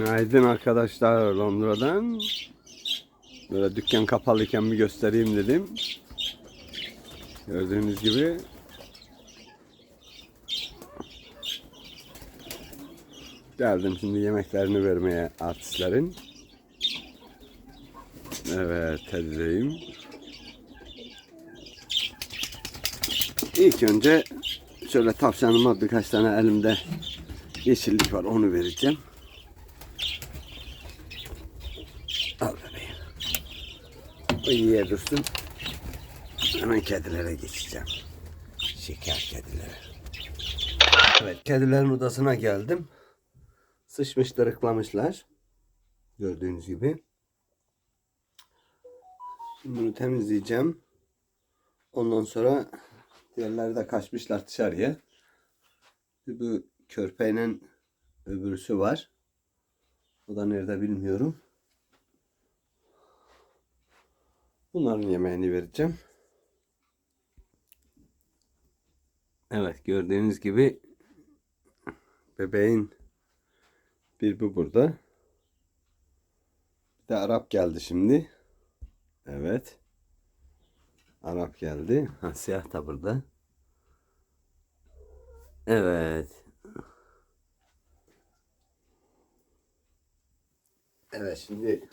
Günaydın arkadaşlar Londra'dan. Böyle dükkan kapalıyken bir göstereyim dedim. Gördüğünüz gibi geldim şimdi yemeklerini vermeye artistlerin. Evet tedreyim. İlk önce şöyle tavşanıma birkaç tane elimde yeşillik var onu vereceğim. Al bebeğim. O yiye dursun. Hemen kedilere geçeceğim. Şeker kedilere. Evet kedilerin odasına geldim. Sıçmış ırıklamışlar. Gördüğünüz gibi. Şimdi bunu temizleyeceğim. Ondan sonra diğerleri de kaçmışlar dışarıya. Bu körpeyle öbürüsü var. O da nerede bilmiyorum. Bunların yemeğini vereceğim. Evet gördüğünüz gibi bebeğin bir bu burada. Bir de Arap geldi şimdi. Evet. Arap geldi. Ha, siyah da burada. Evet. Evet şimdi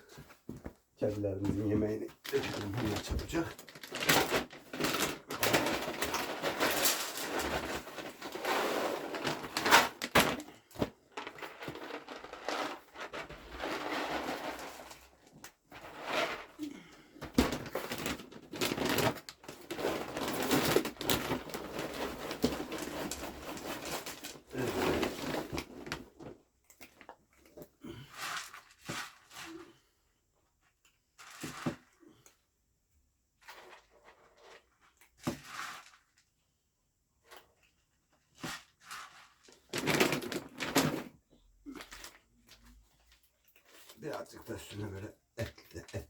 kedilerimizin yemeğini dökelim hemen çabucak. Birazcık da üstüne böyle et, et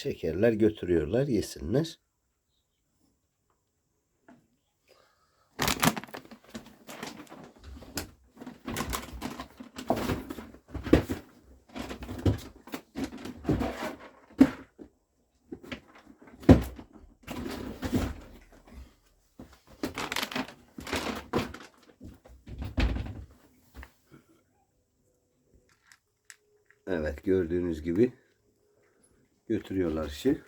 Şekerler götürüyorlar yesinler. Evet gördüğünüz gibi götürüyorlar işi.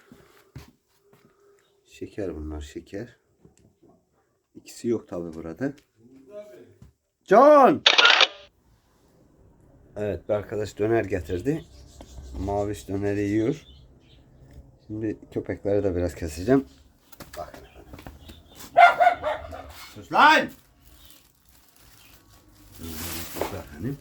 Şeker bunlar şeker. İkisi yok tabi burada. Can! Evet bir arkadaş döner getirdi. Maviş döneri yiyor. Şimdi köpekleri de biraz keseceğim. Bakın efendim. Sus lan! Efendim.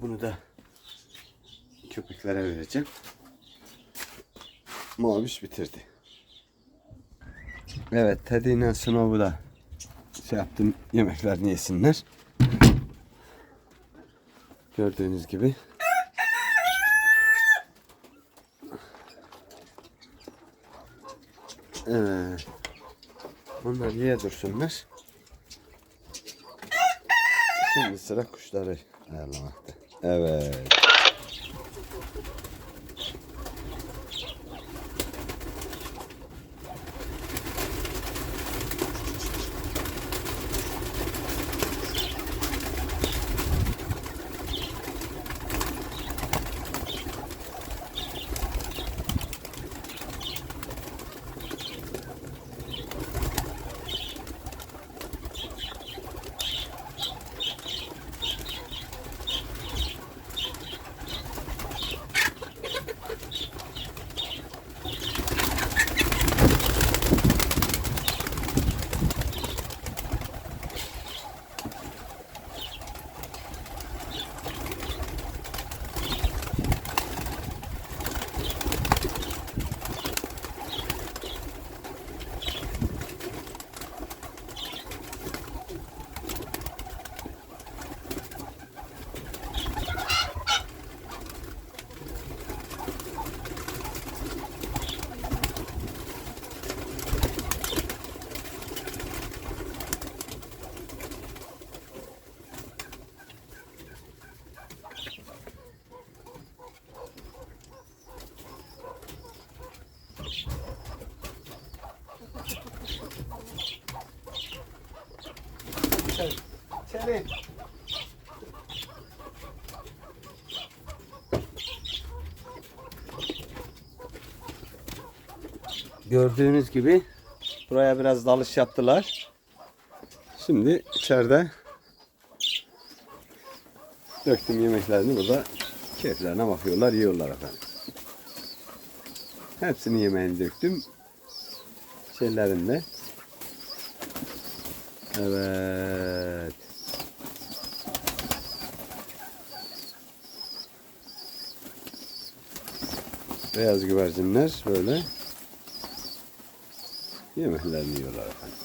Bunu da köpeklere vereceğim. Maviş bitirdi. Evet Teddy ile Snow'u da şey yaptım yemeklerini yesinler. Gördüğünüz gibi. Evet. Onlar yiye dursunlar. Şimdi sıra kuşları ayarlamakta. Evet. Gördüğünüz gibi buraya biraz dalış yaptılar. Şimdi içeride döktüm yemeklerini burada keyiflerine bakıyorlar, yiyorlar efendim. Hepsini yemeğini döktüm. Şeylerinde. Evet. Beyaz güvercinler böyle yemeklerini yiyorlar efendim.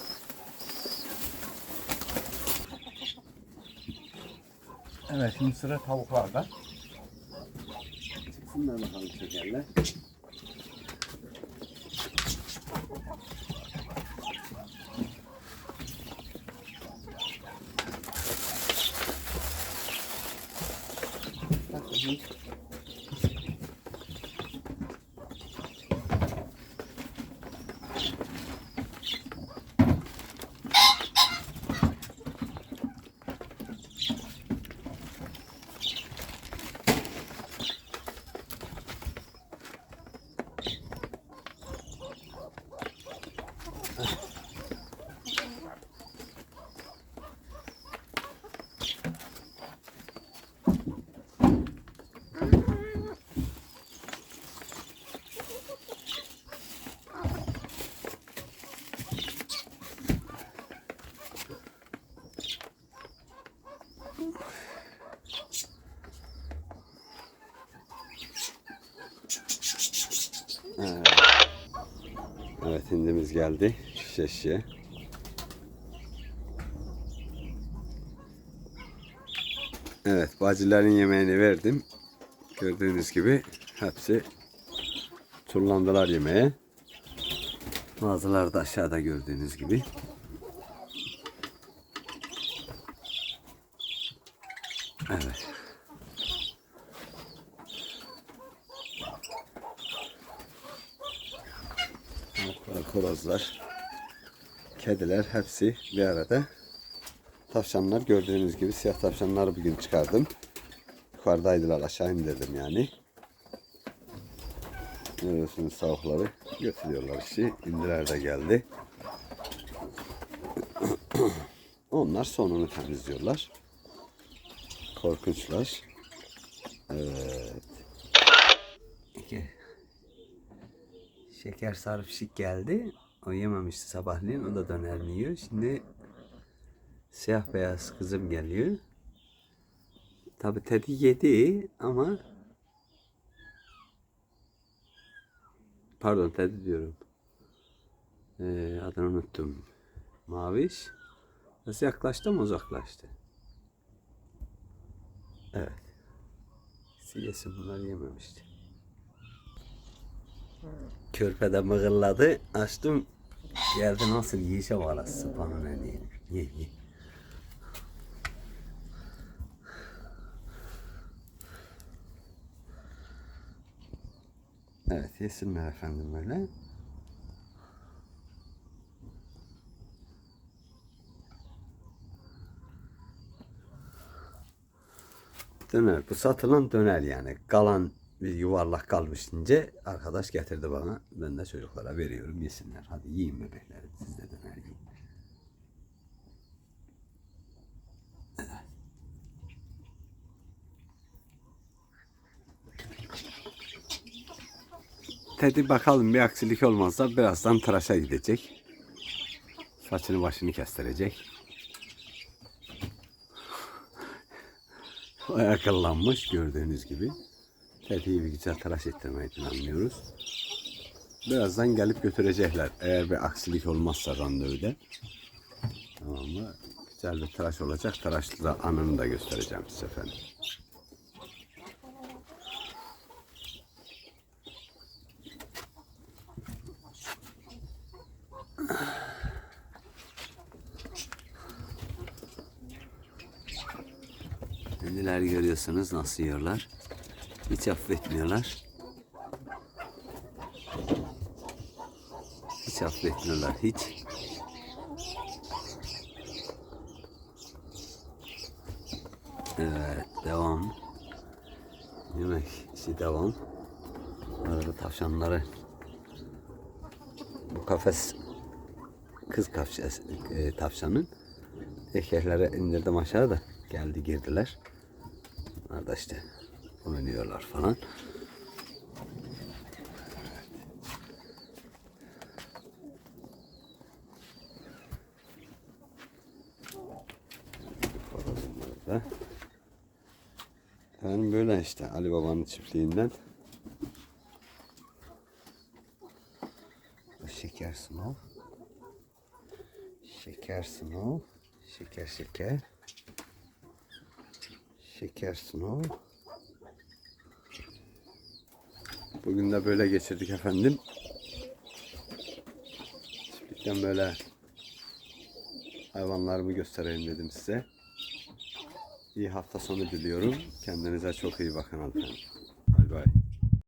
Evet şimdi sıra tavuklarda. Çıksınlar bakalım şekerler. Evet. Hindimiz geldi. Şişe. Evet bacıların yemeğini verdim. Gördüğünüz gibi hepsi turlandılar yemeğe. Bazıları da aşağıda gördüğünüz gibi. Evet. Horozlar, kediler hepsi bir arada. Tavşanlar gördüğünüz gibi siyah tavşanları bugün çıkardım. Yukarıdaydılar aşağı indirdim yani. Görüyorsunuz tavukları götürüyorlar işi. İndiler de geldi. Onlar sonunu temizliyorlar. Korkunçlar. Evet. Şeker sarı fişik geldi. O yememişti sabahleyin. O da dönerini yiyor. Şimdi siyah beyaz kızım geliyor. Tabi Teddy yedi ama pardon Teddy diyorum. Ee, adını unuttum. Maviş. Nasıl yaklaştı mı uzaklaştı? Evet. Siyesin bunlar yememişti. Körpede mıgılladı. Açtım. Geldi nasıl yiyişe bağlı. Sıpanın en iyi. Ye ye. Evet yesinler efendim öyle. Döner. Bu satılan döner yani. Kalan bir yuvarlak kalmış ince arkadaş getirdi bana. Ben de çocuklara veriyorum yesinler. Hadi yiyin bebeklerim. Siz de döner yiyin. Teddy bakalım bir aksilik olmazsa birazdan tıraşa gidecek. Saçını başını kestirecek. Akıllanmış gördüğünüz gibi. Teddy'yi bir güzel tıraş ettirmeyi planlıyoruz. Birazdan gelip götürecekler. Eğer bir aksilik olmazsa randevuda. Tamam mı? Güzel bir tıraş olacak. Tıraşlı anını da göstereceğim size efendim. Neler görüyorsunuz nasıl yiyorlar. Hiç affetmiyorlar. Hiç affetmiyorlar hiç. Evet devam. Yemek işi devam. Arada tavşanları bu kafes kız kafes, e, tavşanın erkeklere indirdim aşağıda geldi girdiler. Bunlar da işte oynuyorlar falan. Da. Efendim böyle işte Ali Baba'nın çiftliğinden. Şeker sınav. Şeker sınav. Şeker şeker. Şeker sınav. Bugün de böyle geçirdik efendim. Çiftlikten böyle hayvanlarımı göstereyim dedim size. İyi hafta sonu diliyorum. Kendinize çok iyi bakın bay.